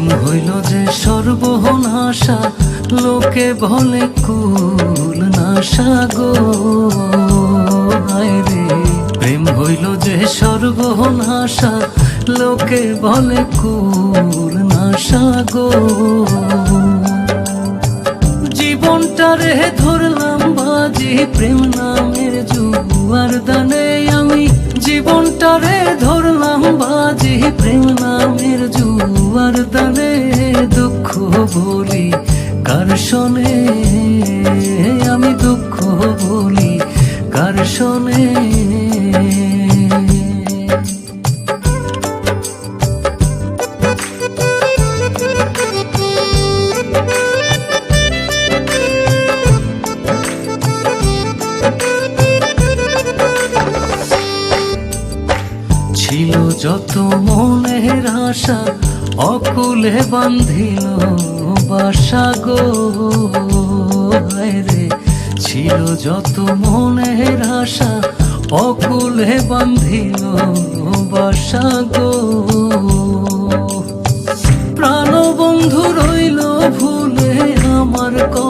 প্রেম হইল যে সর্বনাশা, লোকে বলে কুল নাশা গো। রে, প্রেম হইল যে সর্বনাশা, লোকে বলে কুল নাশা গো। জীবনটারে ধরলাম বাজি, প্রেম নামের জুয়ার দানে। জীবনটারে ধরলাম বাজি প্রেম নামের জুয়ার দানে দুঃখ বলি কার শোনে? আমি দুঃখ বলি কার শোনে? যত মনের আশা অকুলে বান্ধিল বাসা গো রে ছিল যত মনের আশা অকুলে বান্ধিল বাসা গো। প্রাণ বন্ধু রইল ভুলে আমার কথা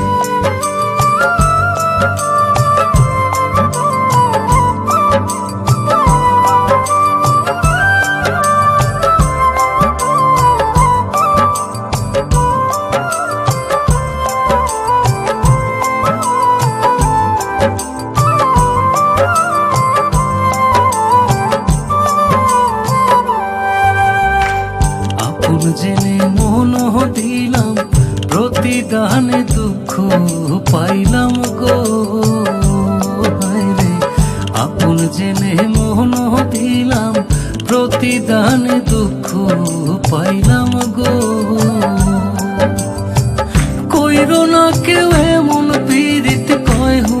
প্রতিদানে দুঃখ পাইলাম গো। রে, আপন জেনে মোহন দিলাম, প্রতিদানে দুঃখ পাইলাম গো। কইর না কেউ এমন পীড়িত কয় হুমায়ুন